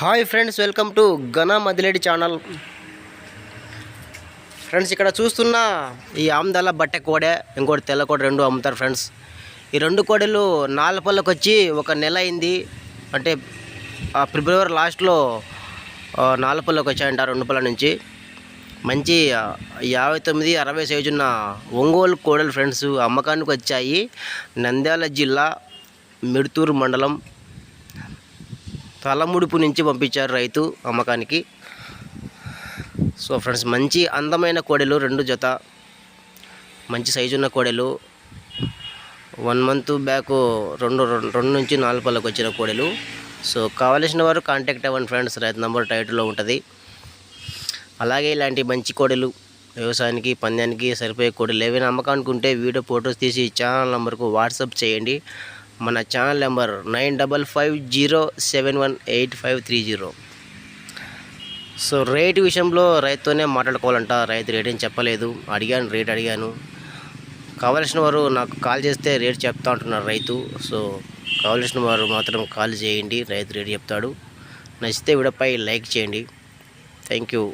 Hi friends welcome to ఘన మదిలేడి channel. Friends ఇక్కడ చూస్తున్న ఈ ఆమ్దాల బట్టె కోడె ఇంకోటి తెల్ల కోడె రెండు అమ్ముతారు ఫ్రెండ్స్. ఈ రెండు కోడెలు నాలుపల్లకు వచ్చి ఒక నెల అయింది. అంటే ఫిబ్రవరి లాస్ట్లో నాలుపల్లకు వచ్చాయంట రెండు పళ్ళ నుంచి. మంచి యాభై తొమ్మిది అరవై సైజు ఉన్న ఒంగోలు కోడలు ఫ్రెండ్స్ అమ్మకానికి వచ్చాయి. నంద్యాల జిల్లా మిడుతూరు మండలం తలముడుపు నుంచి పంపించారు రైతు అమ్మకానికి. సో ఫ్రెండ్స్ మంచి అందమైన కోడెలు రెండు జత. మంచి సైజు ఉన్న కోడెలు. వన్ మంత్ బ్యాక్ రెండు రెండు నుంచి నాలుగు పళ్ళకు వచ్చిన కోడెలు. సో కావలసిన వారు కాంటాక్ట్ అవ్వండి ఫ్రెండ్స్ రైతు నంబర్ టైటిల్లో ఉంటుంది. అలాగే ఇలాంటి మంచి కోడెలు వ్యవసాయానికి పందానికి సరిపోయే కోడెలు ఏవైనా అమ్మకానికి ఉంటే వీడియో ఫొటోస్ తీసి ఛానల్ నెంబర్కు వాట్సాప్ చేయండి. మన channel number nine double five zero seven one eight five three zero so rate విషయంలో రైతుతోనే మాట్లాడుకోవాలంట. రైతు రేట్ ఏం చెప్పలేదు. అడిగాను రేట్ అడిగాను. కావలసిన వారు నాకు కాల్ చేస్తే రేట్ చెప్తా అంటున్నారు రైతు. సో కావలసిన వారు మాత్రం కాల్ చేయండి. రైతు రేట్ చెప్తాడు. నచ్చితే వీడియోపై లైక్ చేయండి. Thank you